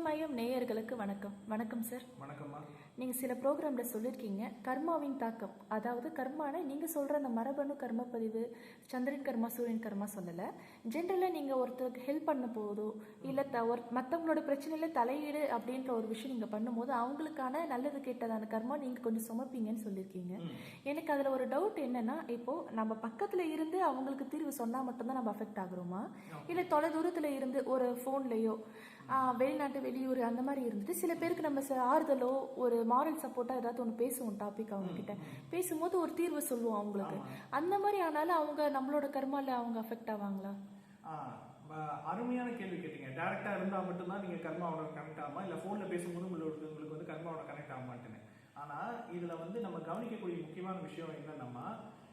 சிவமயம் நேயர்களுக்கு வணக்கம். வணக்கம் சார் வணக்கம்மா. நீங்கள் சில ப்ரோக்ராமில் சொல்லியிருக்கீங்க கர்மாவின் தாக்கம். அதாவது கர்மான நீங்கள் சொல்கிற அந்த மரபணு கர்ம பதிவு சந்திரன் கர்மா சூரியன் கர்மா சொல்லலை. ஜென்ரலாக நீங்கள் ஒருத்தருக்கு ஹெல்ப் பண்ண போதோ இல்லை த ஒரு மற்றவங்களோட பிரச்சனையில் தலையீடு அப்படின்ற ஒரு விஷயம் நீங்கள் பண்ணும்போது அவங்களுக்கான நல்லது கெட்டதான கர்மா நீங்கள் கொஞ்சம் சுமப்பீங்கன்னு சொல்லியிருக்கீங்க எனக்கு அதில் ஒரு டவுட் என்னன்னா இப்போது நம்ம பக்கத்தில் இருந்து அவங்களுக்கு தீர்வு சொன்னால் மட்டும்தான் நம்ம அஃபெக்ட் ஆகுறோமா? இல்லை தொலைதூரத்தில் இருந்து ஒரு ஃபோன்லேயோ வெளிநாட்டு வெளியூர் அந்த மாதிரி இருந்துட்டு சில பேருக்கு நம்ம ஆறுதலோ ஒரு மாரல் சப்போர்ட்டாக ஏதாவது ஒன்று பேசுவோம் டாபிக் அவங்க கிட்ட பேசும்போது ஒரு தீர்வு சொல்லுவோம் அவங்களுக்கு. அந்த மாதிரி ஆனாலும் அவங்க நம்மளோட கர்மால அவங்க அஃபெக்ட் ஆவாங்களா? அருமையான கேள்வி கேட்டீங்க. டேரக்டா இருந்தா மட்டும்தான் நீங்க கர்மாவோட கனெக்ட் ஆகுமா? இல்ல போன்ல பேசும்போது உங்களுக்கு உங்களுக்கு வந்து கர்மாவோட கனெக்ட் ஆக மாட்டேன்னு. ஆனா இதுல வந்து நம்ம கவனிக்கக்கூடிய முக்கியமான விஷயம் என்னன்னா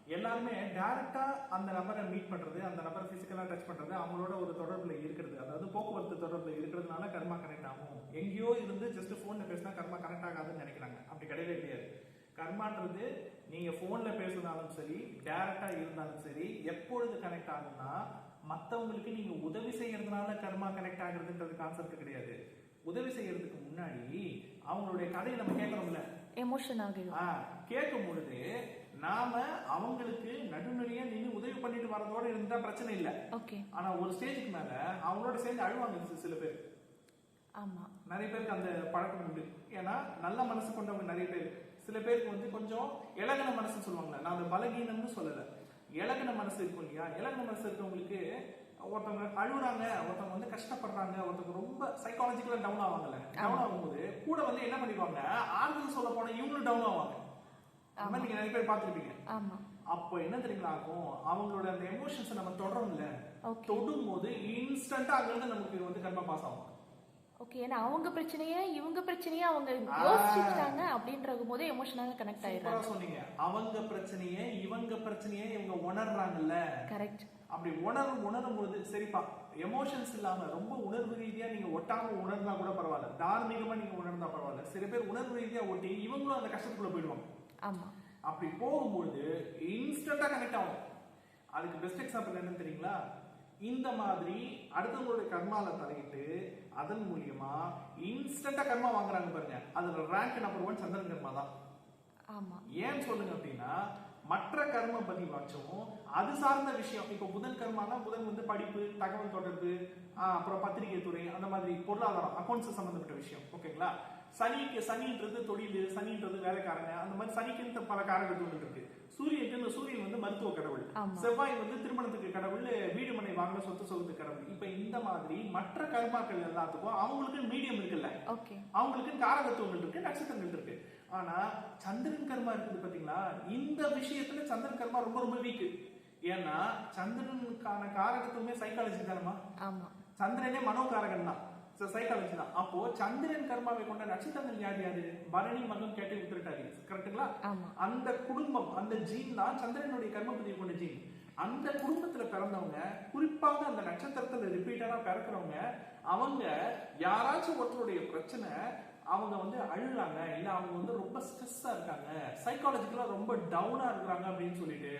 எல்லாருமே டைரக்டா அந்த நபரை மீட் பண்றது அந்த நபரை பிசிக்கலா டச் பண்றது அவங்களோட ஒரு தொடர்புல இருக்கிறது. அதாவது போக்குவரத்து தொடர்புல இருக்கிறதுனால கர்மா கனெக்ட் ஆகும். எங்கேயோ இருந்து ஜஸ்ட் போன்ல பேசினா கர்மா கனெக்ட் ஆகாதுன்னு நினைக்கிறாங்க. அப்படி கிடையவே கிடையாது. கர்மான்றது நீங்க போன்ல பேசினாலும் சரி டைரக்டா இருந்தாலும் சரி எப்பொழுது கனெக்ட் ஆகும்னா மத்தவங்களுக்கு நீங்க உதவி செய்யறதுனால கர்மா கனெக்ட் ஆகுறதுன்றது கான்செப்ட் கிடையாது. உதவி செய்யறதுக்கு முன்னாடி அவங்களுடைய கதையை நம்ம கேட்கறோம்ல. எமோஷன் ஆகிடும். ஆ, கேட்கும் பொழுது நாம அவங்களுக்கு நடுநிலையா நின்று உதவி பண்ணிட்டு வரதோட இருந்தா பிரச்சனை இல்ல. ஓகே. ஆனா ஒரு ஸ்டேஜுக்கு மேல அவங்களோட சேர்ந்து அழுவாங்க சில பேர். ஆமாம் நிறைய பேருக்கு அந்த பழக்கம் உண்டு. ஏன்னா நல்ல மனசு கொண்டவங்க நிறைய பேர். சில பேருக்கு வந்து கொஞ்சம் இலகன மனசு சொல்லுவாங்க நான் அந்த பலகீனம்னு சொல்லல. இலகன மனசு இருக்கும் இல்லையா? இலகன மனசு இருக்கவங்களுக்கு ஒருத்தவங்க அழுகுறாங்க ஒருத்தவங்க வந்து கஷ்டப்படுறாங்க ஒருத்தவங்க ரொம்ப சைக்காலஜிக்கலா டவுன் ஆவாங்கல்ல. டவுன் ஆகும்போது கூட வந்து என்ன பண்ணிடுவாங்க? ஆறுதல் சொல்ல போன இவங்களும் டவுன் ஆவாங்க. அந்த மாதிரி நீங்க நிறைய பேர் பார்த்திருப்பீங்க. ஆமாம் அப்போ என்ன தெரியுங்களா ஆகும்? அவங்களோட அந்த எமோஷன்ஸ் நம்ம தொடரோம்ல. தொடும் போது இன்ஸ்டன்டா அங்க இருந்து நமக்கு வந்து கர்மா பாஸ் ஆகும். ஓகே ஏன்னா அவங்க பிரச்சனையே இவங்க பிரச்சனையே அவங்க யோசிச்சுட்டாங்க அப்படின்ற போது எமோஷனலாக கனெக்ட் ஆயிடுறாங்க. சொன்னீங்க. அவங்க பிரச்சனையே இவங்க பிரச்சனையே இவங்க உணர்றாங்கல்ல. கரெக்ட் அப்படி உணரும் உணரும் பொழுது சரிப்பா எமோஷன்ஸ் இல்லாம ரொம்ப உணர்வு ரீதியா நீங்க ஒட்டாம உணர்ந்தா கூட பரவாயில்ல. தார்மீகமா நீங்க உணர்ந்தா பரவாயில்ல. சில பேர் உணர்வு ரீதியா ஒட்டி இவங்களும் அந்த கஷ்டத்துக்குள்ள போயிடுவாங்க. ஆமாம் அப்படி போகும்பொழுது இன்ஸ்டன்டா கனெக்ட் ஆகும். அதுக்கு பெஸ்ட் எக்ஸாம்பிள் என்னன்னு தெரியுங்களா? இந்த மாதிரி அடுத்தவங்களுடைய கர்மால தலையிட்டு அதன் மூலியமா இன்ஸ்டன்டா கர்மா வாங்குறாங்க பாருங்க. அதுல ரேங்க் நம்பர் ஒன் சந்திரன் கர்மா தான். ஏன் சொல்லுங்க அப்படின்னா மற்ற கர்ம பதிவாச்சும் அது சார்ந்த விஷயம். இப்போ புதன் கர்மானா புதன் வந்து படிப்பு தகவல் தொடர்பு அப்புறம் பத்திரிகை துறை அந்த மாதிரி பொருளாதாரம் அக்கௌண்ட்ஸ் சம்பந்தப்பட்ட விஷயம். ஓகேங்களா? சனிக்கு சனின்றது தொழில் சனின்றது வேலைக்காரங்க அந்த மாதிரி சனிக்கு பல காரகத்துவங்கள் இருக்கு. சூரியனுக்கு சூரியன் வந்து மருத்துவ கடவுள். செவ்வாய் வந்து திருமணத்துக்கு கடவுள் வீடு மனை வாங்கின சொத்து சொத்து கடவுள். இப்ப இந்த மாதிரி மற்ற கர்மாக்கள் எல்லாத்துக்கும் அவங்களுக்கு மீடியம் இருக்குல்ல. அவங்களுக்கு காரகத்துவங்கள் இருக்கு நட்சத்திரங்கள் இருக்கு. ஆனா சந்திரன் கர்மா இருக்குது பாத்தீங்களா? இந்த விஷயத்துல சந்திரன் கர்மா ரொம்ப ரொம்ப வீக் ஏன்னா சந்திரனுக்கான காரகத்துவமே சைக்காலஜி தானமா சந்திரனே மனோகாரகன் தான் சைக்காலஜி தான். அப்போ சந்திரன் கர்மாவை கொண்ட நட்சத்திரங்கள் யார் யாரு? பரணி மகம் கேட்டு உத்திரட்டாரி கரெக்ட்டுங்களா. அந்த குடும்பம் அந்த ஜீன் தான் சந்திரனுடைய கர்ம பதிவு கொண்ட ஜீன் அந்த குடும்பத்துல பிறந்தவங்க குறிப்பாக அந்த நட்சத்திரத்துல ரிப்பீட்டடா பிறக்கிறவங்க அவங்க யாராச்சும் ஒருத்தருடைய பிரச்சனை அவங்க வந்து அழுறாங்க இல்ல அவங்க வந்து ரொம்ப ஸ்ட்ரெஸ்ஸா இருக்காங்க சைக்காலஜிக்கலா ரொம்ப டவுனா இருக்கிறாங்க அப்படின்னு சொல்லிட்டு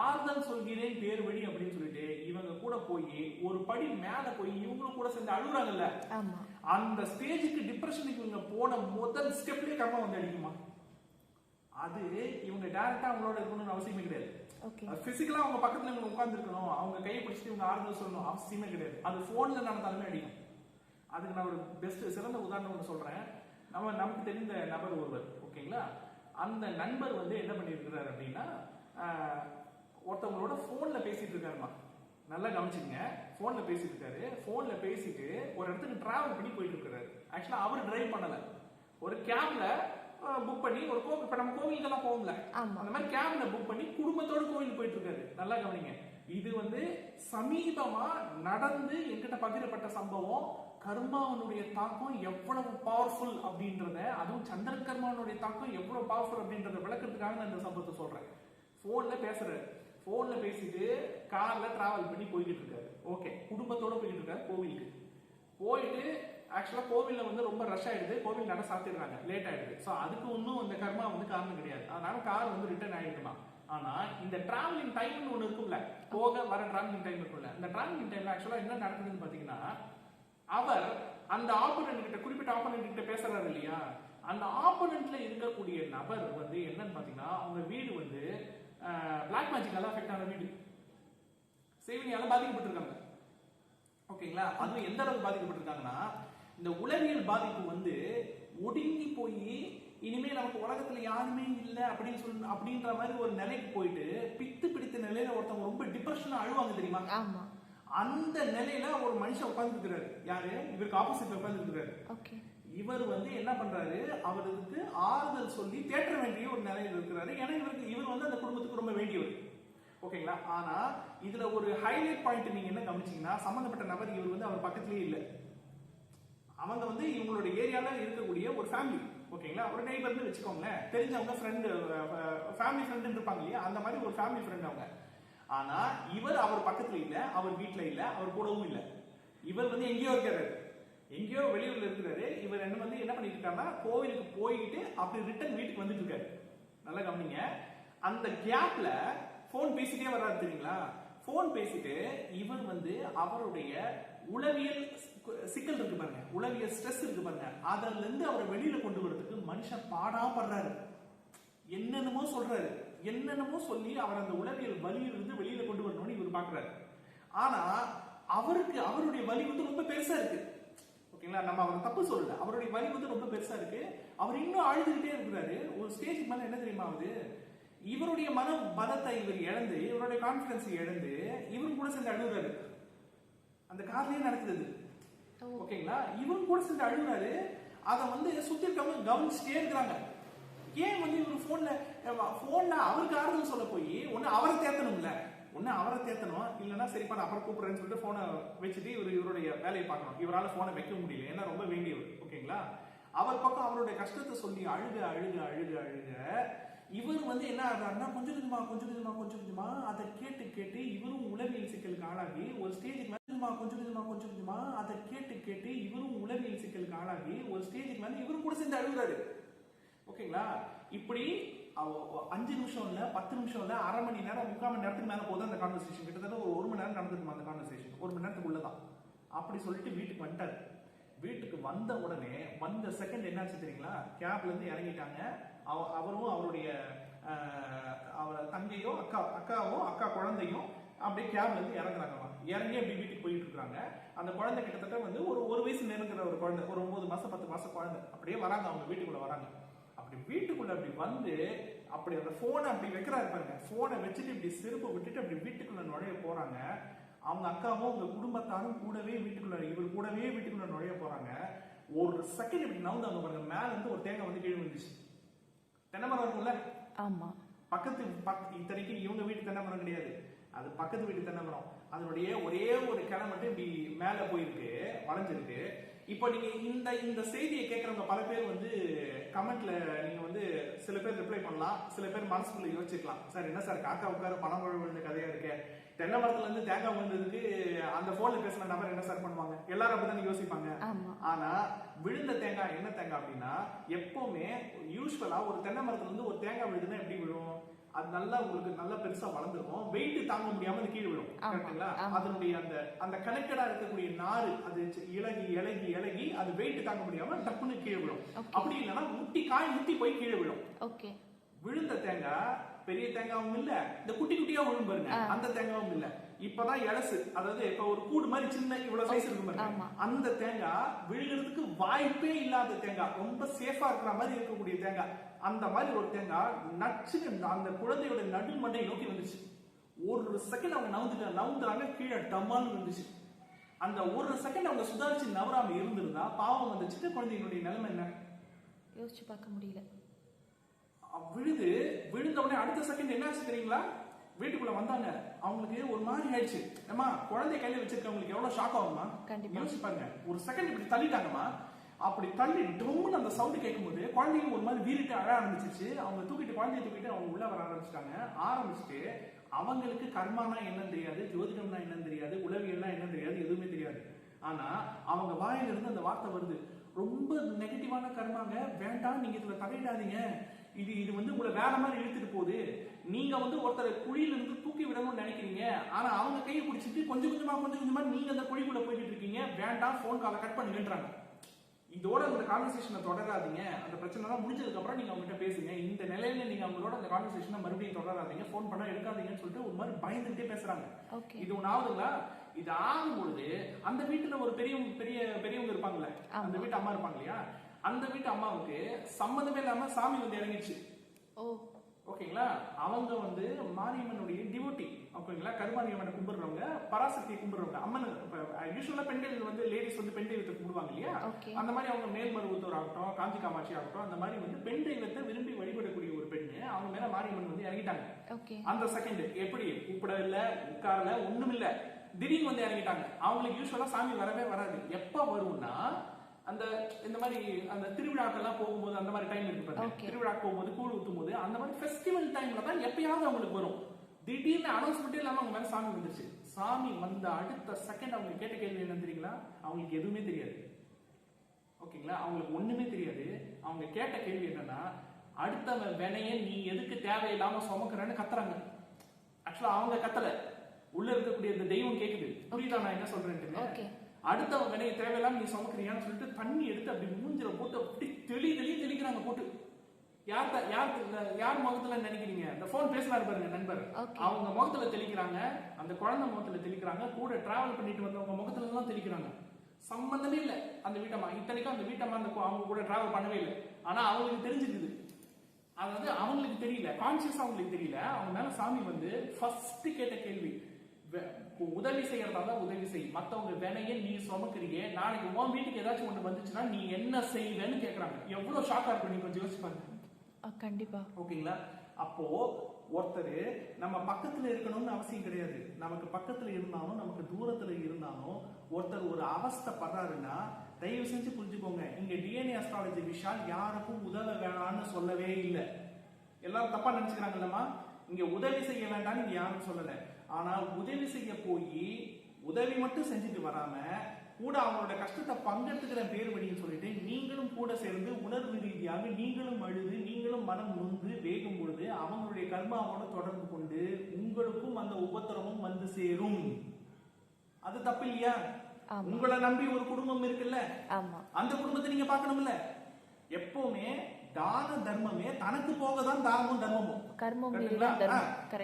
ஆறுதல் சொல்கிறேன் பேர் வழி அப்படின்னு சொல்லிட்டு இவங்க கூட போய் ஒரு படி மேல போய் இவங்களும் கூட சேர்ந்து அழுகுறாங்கல்ல? அந்த ஸ்டேஜுக்கு டிப்ரெஷனுக்கு இவங்க போன முதல் ஸ்டெப்லயே கர்மா வந்து அடிக்குமா? அது இவங்க டைரக்டா அவங்களோட இருக்கணும்னு அவசியமே கிடையாது. பிசிக்கலா அவங்க பக்கத்துல இவங்க உட்கார்ந்து இருக்கணும் அவங்க கையை பிடிச்சிட்டு இவங்க ஆறுதல் சொல்லணும் அவசியமே கிடையாது. அது போன்ல நடந்தாலுமே அடிக்கும். அதுக்கு நான் ஒரு பெஸ்ட் சிறந்த உதாரணம் ஒன்று சொல்றேன். நம்ம நமக்கு தெரிந்த நபர் ஒருவர் ஓகேங்களா? அந்த நண்பர் வந்து என்ன பண்ணியிருக்கிறார் அப்படின்னா ஒருத்தவங்களோட போன்ல பேசிட்டு இருக்காருமா நல்லா கவனிச்சுங்க போன்ல பேசிட்டு இருக்காரு. போன்ல பேசிட்டு ஒரு இடத்துக்கு டிராவல் பண்ணி போயிட்டு இருக்காரு ஆக்சுவலா அவர் டிரைவ் பண்ணல. ஒரு கேப்ல புக் பண்ணி ஒரு கோவில் இப்ப நம்ம கோவிலுக்கெல்லாம் போவோம்ல. ஆமா. அந்த மாதிரி கேப்ல புக் பண்ணி குடும்பத்தோட கோவில் போயிட்டு இருக்காரு. நல்லா கவனிங்க. இது வந்து சமீபமா நடந்து என்கிட்ட பகிரப்பட்ட சம்பவம். கர்மாவனுடைய தாக்கம் எவ்வளவு பவர்ஃபுல் அப்படின்றத அதுவும் சந்திர கர்மாவனுடைய தாக்கம் எவ்வளவு பவர்ஃபுல் அப்படின்றத விளக்கிறதுக்காக நான் இந்த சம்பவத்தை சொல்றேன். போன்ல பேசுறாரு போன்ல பேசிட்டு கார்ல டிராவல் பண்ணி போய்கிட்டு இருக்காரு. ஓகே குடும்பத்தோட போய்கிட்டு இருக்காரு கோவிலுக்கு. போயிட்டு ஆக்சுவலா கோவில்ல வந்து ரொம்ப ரஷ் ஆயிடுது. கோவில் நட சாத்திடுறாங்க. லேட் ஆயிடுது. சோ அதுக்கு ஒன்றும் அந்த கர்மா வந்து காரணம் கிடையாது. அதனால கார் வந்து ரிட்டர்ன் ஆயிடுமா ஆனா இந்த டிராவலிங் டைம்னு ஒண்ணு இருக்கும்ல. போக வர டிராவலிங் டைம் இருக்கும்ல. இந்த டிராவலிங் டைம்ல ஆக்சுவலா என்ன நடக்குதுன்னு பாத்தீங்கன்னா அவர் அந்த ஆப்போனன்ட் கிட்ட குறிப்பிட்ட ஆப்போனன்ட் கிட்ட பேசுறாரு இல்லையா? அந்த ஆப்போனன்ட்ல இருக்கக்கூடிய நபர் வந்து என்னன்னு பாத்தீங்கன்னா அவங்க வீடு வந்து பிளாக் மேஜிக்கால அஃபெக்ட் ஆன வீடு. சேவினியால பாதிக்கப்பட்டிருக்காங்க. ஓகேங்களா? அதுவும் எந்த அளவுக்கு பாதிக்கப்பட்டிருக்காங்கன்னா இந்த உளவியல் பாதிப்பு வந்து ஒடுங்கி போய் இனிமே நமக்கு உலகத்துல யாருமே இல்லை அப்படின்னு சொல்லி அப்படின்ற மாதிரி ஒரு நிலைக்கு போயிட்டு பித்து பிடித்த நிலையில ஒருத்தவங்க ரொம்ப டிப்ரெஷன் அழுவாங்க தெரியுமா? ஆமா. அந்த நிலையில ஒரு மனுஷன் உட்கார்ந்துருக்கிறாரு. யாரு? இவருக்கு ஆப்போசிட்ல உட்கார்ந்துருக்கிறாரு. ஓகே இவர் வந்து என்ன பண்றாரு? அவருக்கு ஆறுதல் சொல்லி தேற்ற வேண்டிய ஒரு நிலையில இருக்கிறாரு. ஏன்னா இவருக்கு இவர் வந்து அந்த குடும்பத்துக்கு ரொம்ப வேண்டியவர். ஓகேங்களா ஆனா இதுல ஒரு ஹைலைட் பாயிண்ட் நீங்க என்ன கவனிச்சீங்கன்னா சம்பந்தப்பட்ட நபர் இவர் வந்து அவர் பக்கத்துலயே இல்ல. அவங்க வந்து இவங்களோட ஏரியால இருக்கக்கூடிய ஒரு ஃபேமிலி ஓகேங்களா ஒரு நெய்பர்னு வச்சுக்கோங்களேன். தெரிஞ்சவங்க ஃப்ரெண்டு ஃபேமிலி ஃப்ரெண்டு இருப்பாங்க இல்லையா? அந்த மாதிரி ஒரு ஃபேமிலி ஃப்ரெண்ட் அவங்க. ஆனா இவர் அவர் பக்கத்துல இல்ல அவர் வீட்டுல இல்ல அவர் கூடவும் இல்ல. இவர் வந்து எங்கேயோ இருக்காரு எங்கேயோ வெளியூர்ல இருக்கிறாரு. இவர் என்ன வந்து என்ன பண்ணிட்டு இருக்காருன்னா கோவிலுக்கு போயிட்டு அப்படி ரிட்டர்ன் வீட்டுக்கு வந்துட்டு இருக்காரு நல்லா கவனிங்க. அந்த கேப்ல ஃபோன் பேசிட்டே வர்றாரு தெரியுங்களா? ஃபோன் பேசிட்டு இவர் வந்து அவருடைய உளவியல் சிக்கல் இருக்கு பாருங்க. உளவியல் ஸ்ட்ரெஸ் இருக்கு பாருங்க. அதுல இருந்து அவரை வெளியில கொண்டு வரதுக்கு மனுஷன் பாடா படுறாரு. என்னென்னமோ சொல்றாரு. என்னென்னமோ சொல்லி அவர் அந்த உளவியல் வலியிலிருந்து வெளியில கொண்டு வரணும்னு இவர் பாக்குறாரு. ஆனா அவருக்கு அவருடைய வலி வந்து ரொம்ப பெருசா இருக்கு. ஓகேங்களா? நம்ம அவரை தப்பு சொல்லல. அவருடைய வலி வந்து ரொம்ப பெருசா இருக்கு. அவர் இன்னும் அழுதுகிட்டே இருக்கிறாரு. ஒரு ஸ்டேஜ் மேல என்ன தெரியுமா ஆகுது? இவருடைய மன பலத்தை இவர் இழந்து இவருடைய கான்பிடன்ஸ் இழந்து இவரும் கூட சேர்ந்து அழுகுறாரு. அந்த கார்லயே நடக்குது. ஓகேங்களா? இவரும் கூட சேர்ந்து அழுகுறாரு. அதை வந்து சுத்தி இருக்கவங்க கவனிச்சுட்டே இருக்கிறாங்க. ஏன் வந்து இவர் போன்ல போன்ல அவருக்கு ஆறுதல் சொல்ல போய் ஒண்ணு அவரை தேத்தணும்ல. ஒண்ணு அவரை தேத்தணும். இல்லைன்னா சரிப்பா நான் அப்புறம் கூப்பிடுறேன்னு சொல்லிட்டு போனை வச்சுட்டு இவர் இவருடைய வேலையை பார்க்கணும். இவரால போனை வைக்க முடியல. ஏன்னா ரொம்ப வேண்டியவர் ஓகேங்களா? அவர் பக்கம் அவருடைய கஷ்டத்தை சொல்லி அழுக அழுக அழுக அழுக இவர் வந்து என்ன ஆகுறாருன்னா கொஞ்சம் கொஞ்சமா கொஞ்சம் கொஞ்சமா கொஞ்சம் கொஞ்சமா அதை கேட்டு கேட்டு இவரும் உளவியல் சிக்கலுக்கு ஆளாகி ஒரு ஸ்டேஜுக்கு மேல கொஞ்சமா கொஞ்சம் கொஞ்சமா கொஞ்சம் கொஞ்சமா அதை கேட்டு கேட்டு இவரும் உளவியல் சிக்கலுக்கு ஆளாகி ஒரு ஸ்டேஜுக்கு மேலே இவரும் கூட சேர்ந்து அழுகுறாரு. ஓகேங்களா? இப்படி அவ- அஞ்சு நிமிஷம் இல்ல பத்து நிமிஷம் இல்ல அரை மணி நேரம் முக்கால் மணி நேரத்துக்கு மேல போதும் அந்த கான்வர்சேஷன் கிட்டத்தட்ட ஒரு ஒரு மணி நேரம் நடந்துருக்கும் அந்த கான்வர்சேஷன் ஒரு மணி நேரத்துக்கு உள்ளதான் அப்படி சொல்லிட்டு வீட்டுக்கு வந்துட்டாரு. வீட்டுக்கு வந்த உடனே வந்த செகண்ட் என்னாச்சு தெரியுங்களா? கேப்ல இருந்து இறங்கிட்டாங்க. அவ- அவரும் அவருடைய அவர் தங்கையோ அக்கா அக்காவோ அக்கா குழந்தையும் அப்படியே கேப்ல இருந்து இறங்குறாங்களாம் இறங்கி அப்படி வீட்டுக்கு போயிட்டு இருக்காங்க. அந்த குழந்தை கிட்டத்தட்ட வந்து ஒரு ஒரு வயசு நெருங்குற ஒரு குழந்தை ஒரு ஒன்பது மாசம் பத்து மாசம் குழந்தை. அப்படியே வராங்க அவங்க வீட்டுக்குள்ள வராங்க. அப்படி வீட்டுக்குள்ள அப்படி வந்து அப்படி அந்த போனை அப்படி வைக்கிறாரு பாருங்க. போனை வச்சுட்டு இப்படி செருப்பு விட்டுட்டு அப்படி வீட்டுக்குள்ள நுழைய போறாங்க. அவங்க அக்காவும் அவங்க குடும்பத்தாரும் கூடவே வீட்டுக்குள்ள இவர் கூடவே வீட்டுக்குள்ள நுழைய போறாங்க. ஒரு செகண்ட் இப்படி நவுந்தாங்க பாருங்க. மேல இருந்து ஒரு தேங்காய் வந்து கீழே வந்துச்சு தென்னை மரம் இருக்கும்ல? ஆமா. பக்கத்து பக் இத்தனைக்கு இவங்க வீட்டு தென்னை மரம் கிடையாது. அது பக்கத்து வீட்டு தென்னை மரம் அதனுடைய ஒரே ஒரு கிளை மட்டும் இப்படி மேல போயிருக்கு வளைஞ்சிருக்கு. இப்போ நீங்க இந்த இந்த செய்தியை கேட்கறவங்க பல பேர் வந்து கமெண்ட்ல நீங்க வந்து சில பேர் ரிப்ளை பண்ணலாம் சில பேர் மனசுக்குள்ள யோசிச்சுக்கலாம். சார் என்ன சார் காக்கா உட்கார பணம் விழுந்த கதையா இருக்கு? தென்னை மரத்துல இருந்து தேங்காய் விழுந்ததுக்கு அந்த போன்ல பேசின நபர் என்ன சார் பண்ணுவாங்க? எல்லாரும் அப்படிதான் யோசிப்பாங்க. ஆனா விழுந்த தேங்காய் என்ன தேங்காய் அப்படின்னா எப்பவுமே யூஸ்வலா ஒரு தென்னை மரத்துல இருந்து ஒரு தேங்காய் விழுதுன்னா எப்படி விழும்? அது நல்லா உங்களுக்கு நல்லா பெருசா வளர்ந்துருக்கும். வெயிட் தாங்க முடியாம அது கீழே விழும். ஆமா. அதனுடைய அந்த அந்த கனெக்டடா இருக்கக்கூடிய நாறு அது இலகி இலகி இலகி அது வெயிட் தாங்க முடியாம டப்புன்னு கீழே விழும். Okay. அப்படி இல்லைன்னா முட்டி காய் முட்டி போய் கீழே விழும். ஓகே விழுந்த தேங்காய் பெரிய தேங்காவும் இல்ல இந்த குட்டி குட்டியா விழும் பாருங்க. அந்த தேங்காவும் இல்ல. இப்பதான் இலசு அதாவது இப்ப ஒரு கூடு மாதிரி சின்ன இவ்வளவு சைஸ் இருக்கும் பாருங்க. அந்த தேங்காய் விழுகிறதுக்கு வாய்ப்பே இல்லாத தேங்காய் ரொம்ப சேஃபா இருக்கிற மாதிரி இருக்கக்கூடிய தேங்காய் அந்த மாதிரி ஒரு தேங்காய் நச்சுன்னு அந்த குழந்தையோட நடு மண்டை நோக்கி வந்துச்சு. ஒரு செகண்ட் அவங்க நவுந்துட்டாங்க நவுந்துறாங்க கீழே டம்மான்னு வந்துச்சு அந்த ஒரு செகண்ட் அவங்க சுதாரிச்சு நவராம இருந்திருந்தா பாவம் அந்த சின்ன குழந்தைகளுடைய நிலைமை என்ன? யோசிச்சு பார்க்க முடியல. விழுது. விழுந்த உடனே அடுத்த செகண்ட் என்னாச்சு தெரியுங்களா? வீட்டுக்குள்ள வந்தாங்க. அவங்களுக்கு ஒரு மாதிரி ஆயிடுச்சு. ஏமா குழந்தை கையில வச்சிருக்கவங்களுக்கு எவ்வளவு ஷாக் ஆகுமா பாருங்க ஒரு செகண்ட் இப்படி தள்ளிட்டாங்கம்மா. அப்படி தள்ளி டொம்னு அந்த சவுண்ட் கேட்கும்போது குழந்தைங்க ஒரு மாதிரி வீறிட்டு அழ ஆரம்பிச்சிச்சு அவங்க தூக்கிட்டு குழந்தைய தூக்கிட்டு அவங்க உள்ள வர ஆரம்பிச்சிட்டாங்க. ஆரம்பிச்சுட்டு அவங்களுக்கு கர்மானா என்னன்னு தெரியாது ஜோதிடம்னா என்னன்னு தெரியாது உளவியல்னா என்னன்னு தெரியாது எதுவுமே தெரியாது. ஆனா அவங்க வாயில இருந்து அந்த வார்த்தை வருது. ரொம்ப நெகட்டிவான கர்மாங்க. வேண்டாம் நீங்க இதுல தலையிடாதீங்க இது இது வந்து உங்களை வேற மாதிரி இழுத்துட்டு போகுது. நீங்க வந்து ஒருத்தரை குழியில இருந்து தூக்கி விடணும்னு நினைக்கிறீங்க. ஆனா அவங்க கையை பிடிச்சிட்டு கொஞ்சம் கொஞ்சமா கொஞ்சம் கொஞ்சமா நீங்க அந்த குழிக்குள்ள போய்கிட்டு இருக்கீங்க. வேண்டாம் ஃபோன் காலை கட் பண்ணுங்கன்றாங்க. இதோட அந்த கான்வர்சேஷனை தொடராதீங்க. அந்த பிரச்சனைலாம் முடிஞ்சதுக்கு அப்புறம் நீங்க அவங்ககிட்ட பேசுங்க. இந்த நிலையில நீங்க அவங்களோட அந்த கான்வர்சேஷனை மறுபடியும் தொடராதீங்க. ஃபோன் பண்ணா எடுக்காதீங்கன்னு சொல்லிட்டு ஒரு மாதிரி பயந்துகிட்டே பேசுறாங்க. இது ஒண்ணு ஆகுதுங்களா? இது ஆகும்பொழுது அந்த வீட்டுல ஒரு பெரிய பெரிய பெரியவங்க இருப்பாங்கல்ல. அந்த. வீட்டு அம்மா இருப்பாங்க இல்லையா? அந்த வீட்டு அம்மாவுக்கு சம்மந்தமே இல்லாம சாமி வந்து இறங்கிடுச்சு. ஓ. ஓகேங்களா? அவங்க வந்து மாரியம்மனுடைய டிவோட்டி ஓகேங்களா? கருமாரியம்மனை கும்பிடுறவங்க பராசக்தியை கும்பிடுறவங்க. அம்மன் யூஸ்வலா பெண்கள் வந்து லேடிஸ் வந்து பெண் தெய்வத்தை கும்பிடுவாங்க இல்லையா? அந்த மாதிரி அவங்க மேல்மருவத்தூர் ஆகட்டும் காஞ்சி காமாட்சி ஆகட்டும் அந்த மாதிரி வந்து பெண் தெய்வத்தை விரும்பி வழிபடக்கூடிய ஒரு பெண்ணு அவங்க மேல மாரியம்மன் வந்து இறங்கிட்டாங்க. அந்த செகண்ட் எப்படி? கூப்பிட இல்ல உட்காரல ஒண்ணும் இல்ல திடீர்னு வந்து இறங்கிட்டாங்க. அவங்களுக்கு யூஸ்வலா சாமி வரவே வராது. எப்ப வரும்னா அந்த இந்த மாதிரி அந்த திருவிழாக்கெல்லாம் போகும்போது அந்த மாதிரி டைம் இருக்கு பாருங்க. திருவிழா போகும்போது கூழ் ஊத்தும் போது அந்த மாதிரி ஃபெஸ்டிவல் டைம்ல தான் எப்பயாவது அவங்களுக்கு வரும். திடீர்னு அனௌன்ஸ்மெண்ட்டே இல்லாம அவங்க மேல சாமி வந்துருச்சு சாமி வந்த அடுத்த செகண்ட் அவங்க கேட்ட கேள்வி என்ன தெரியுங்களா? அவங்களுக்கு எதுவுமே தெரியாது. ஓகேங்களா? அவங்களுக்கு ஒண்ணுமே தெரியாது. அவங்க கேட்ட கேள்வி என்னன்னா அடுத்தவன் வினைய நீ எதுக்கு தேவையில்லாம சுமக்குறன்னு கத்துறாங்க. ஆக்சுவலா அவங்க கத்தல. உள்ள இருக்கக்கூடிய இந்த தெய்வம் கேக்குது. புரியுதா நான் என்ன சொல்றேன்ட்டு அடுத்தவன் வினைய தேவையில்லாம நீ சுமக்குறியான்னு சொல்லிட்டு தண்ணி எடுத்து அப்படி மூஞ்சில போட்டு அப்படி தெளி தெளி தெளிக்கிறாங்க போட்டு. யார் யார் யார் முகத்துல நினைக்கிறீங்க? இந்த போன் பேசுறாரு பாருங்க நண்பர். அவங்க முகத்துல தெளிக்கிறாங்க அந்த குழந்தை முகத்துல தெளிக்கிறாங்க கூட டிராவல் பண்ணிட்டு வந்தவங்க முகத்துல எல்லாம் தெளிக்கிறாங்க. சம்பந்தமே இல்ல அந்த வீட்டம்மா இத்தனைக்கும் அந்த வீட்டம்மா அந்த அவங்க கூட டிராவல் பண்ணவே இல்லை. ஆனா அவங்களுக்கு தெரிஞ்சிருக்குது. அதாவது அவங்களுக்கு தெரியல கான்சியஸ் அவங்களுக்கு தெரியல. அவங்க மேல சாமி வந்து ஃபர்ஸ்ட் கேட்ட கேள்வி உதவி செய்யறதால உதவி செய். மத்தவங்க வினைய நீ சுமக்குறியே நாளைக்கு உன் வீட்டுக்கு ஏதாச்சும் ஒண்ணு வந்துச்சுன்னா நீ என்ன செய்வேன்னு கேக்குறாங்க. எவ்வளவு ஷாக்கா இருக்கும் நீங்க கொஞ்சம் யோசிச்சு பாருங்க. ஆ, கண்டிப்பா. ஓகேங்களா? அப்போ ஒருத்தர் நம்ம பக்கத்துல இருக்கணும்னு அவசியம் கிடையாது. நமக்கு பக்கத்துல இருந்தாலும் நமக்கு தூரத்துல இருந்தாலும் ஒருத்தர் ஒரு அவஸ்தைப்படுறாருன்னா தயவு செஞ்சு புரிஞ்சுக்கோங்க. இங்க டிஎன்ஏ அஸ்ட்ராலஜி விஷால் யாருக்கும் உதவ வேணாம்னு சொல்லவே இல்லை. எல்லாரும் தப்பா நினைச்சுக்கிறாங்கல்லம்மா. இங்க உதவி செய்ய வேண்டாம்னு இங்க யாரும் சொல்லல. ஆனா உதவி செய்ய போய் உதவி மட்டும் செஞ்சுட்டு வராம கூட அவங்களோட கஷ்டத்தை பங்கெடுத்துக்கிற பேர் வழின்னு சொல்லிட்டு நீங்களும் கூட சேர்ந்து உணர்வு ரீதியாக நீங்களும் அழுது நீங்களும் மனம் நொந்து வேகும் பொழுது அவங்களுடைய கர்மாவோட தொடர்பு கொண்டு உங்களுக்கும் அந்த உபத்திரமும் வந்து சேரும். அது தப்பு இல்லையா? உங்களை நம்பி ஒரு குடும்பம் இருக்குல்ல? அந்த குடும்பத்தை நீங்க பார்க்கணும்ல? எப்பவுமே தான தர்மமே தனக்கு போக தான் தானமும் தர்மமும். கர்மம்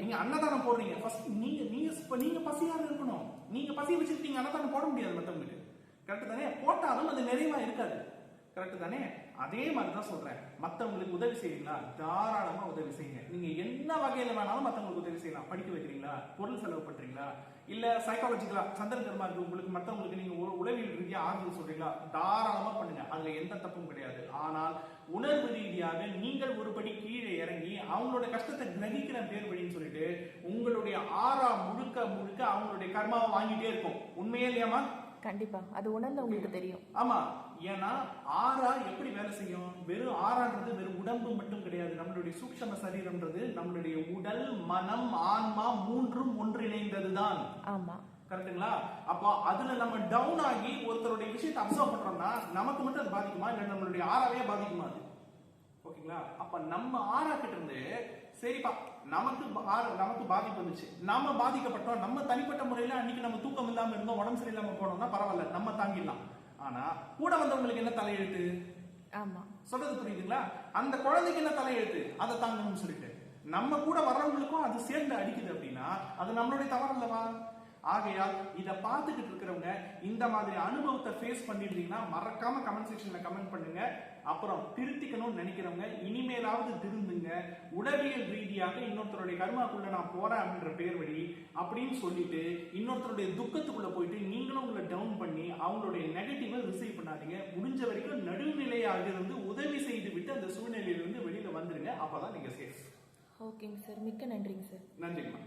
நீங்க அன்னதானம் போடுறீங்க. ஃபர்ஸ்ட் நீங்க நீங்க இப்ப நீங்க பசியாக இருக்கணும். நீங்க பசி வச்சுட்டு நீங்க அன்னதானம் போட முடியாது மத்தவங்களுக்கு. கரெக்ட் தானே? போட்டாலும் அது நிறைவா இருக்காது. கரெக்ட் தானே? அதே மாதிரி தான் சொல்றேன். மத்தவங்களுக்கு உதவி செய்யுங்களா? தாராளமா உதவி செய்யுங்க. நீங்க என்ன வகையில வேணாலும் மத்தவங்களுக்கு உதவி செய்யலாம். படிக்க வைக்கிறீங்களா? பொருள் செலவு பண்றீங்களா? இல்ல சைக்காலஜிக்கலா சந்திரன் கர்மா இருக்கு. உங்களுக்கு மத்தவங்களுக்கு நீங்க உளவியல் ரீதியா ஆறுதல் சொல்றீங்களா? தாராளமா பண்ணுங்க. அதுல எந்த தப்பும் கிடையாது. ஆனால் உணர்வு ரீதியாக நீங்கள் ஒரு படி கீழே இறங்கி அவங்களோட கஷ்டத்தை கிரகிக்கிற பேர் வழின்னு சொல்லிட்டு உங்களுடைய ஆறா முழுக்க முழுக்க அவங்களுடைய கர்மாவை வாங்கிட்டே இருக்கும். உண்மையே இல்லையாமா கண்டிப்பா. அது உணர்ந்து உங்களுக்கு தெரியும். ஆமா. ஏன்னா ஆறா எப்படி வேலை செய்யும்? வெறும் ஆறான்றது வெறும் உடம்பு மட்டும் கிடையாது. நம்மளுடைய சூக்ஷம சரீரம்ன்றது நம்மளுடைய உடல் மனம் ஆன்மா மூன்றும் ஒன்றிணைந்ததுதான். ஆமா. கரெக்ட்டுங்களா அப்போ அதுல நம்ம டவுன் ஆகி ஒருத்தருடைய விஷயத்தை அப்சர்வ் பண்றோம்னா நமக்கு மட்டும் அது பாதிக்குமா? இல்ல நம்மளுடைய ஆறாவே பாதிக்குமா அது? ஓகேங்களா? அப்ப நம்ம ஆறா கிட்ட இருந்து சரிப்பா நமக்கு நமக்கு பாதிப்பு வந்துச்சு. நாம பாதிக்கப்பட்டோம். நம்ம தனிப்பட்ட முறையில அன்னைக்கு நம்ம தூக்கம் இல்லாம இருந்தோம் உடம்பு சரியில்லாம போனோம்னா பரவாயில்ல. நம்ம தாங்கிடலாம். ஆனா கூட வந்தவங்களுக்கு என்ன தலையெழுத்து? ஆமா. சொல்றது புரியுதுங்களா? அந்த குழந்தைக்கு என்ன தலையெழுத்து? அதை தாங்கணும்னு சொல்லிட்டு. நம்ம கூட வர்றவங்களுக்கும் அது சேர்ந்து அடிக்குது அப்படின்னா அது நம்மளுடைய தவறு அல்லவா ஆகையால் இதை பார்த்துக்கிட்டு இருக்கிறவங்க இந்த மாதிரி அனுபவத்தை ஃபேஸ் பண்ணிருந்தீங்கன்னா மறக்காம கமெண்ட் செக்ஷன்ல கமெண்ட் பண்ணுங்க. அப்புறம் திருத்திக்கணும்னு நினைக்கிறவங்க இனிமேலாவது திருந்துங்க. உளவியல் ரீதியாக இன்னொருத்தருடைய கர்மாக்குள்ள நான் போறேன் அப்படின்ற பேர் வழி அப்படின்னு சொல்லிட்டு இன்னொருத்தருடைய துக்கத்துக்குள்ள போயிட்டு நீங்களும் உங்களை டவுன் பண்ணி அவங்களுடைய நெகட்டிவை ரிசீவ் பண்ணாதீங்க. முடிஞ்ச வரைக்கும் நடுநிலையாக இருந்து உதவி செய்து விட்டு அந்த சூழ்நிலையிலிருந்து வெளியில வந்துருங்க. அப்பதான் நீங்க சேஃப் ஓகேங்க சார் மிக்க நன்றிங்க சார் நன்றிங்கம்மா.